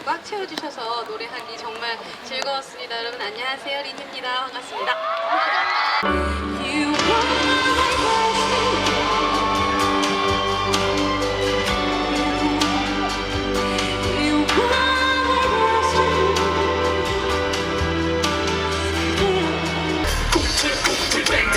마음을 꽉 채워주셔서 노래하기 정말 즐거웠습니다. 여러분 안녕하세요. 린입니다. 반갑습니다. Take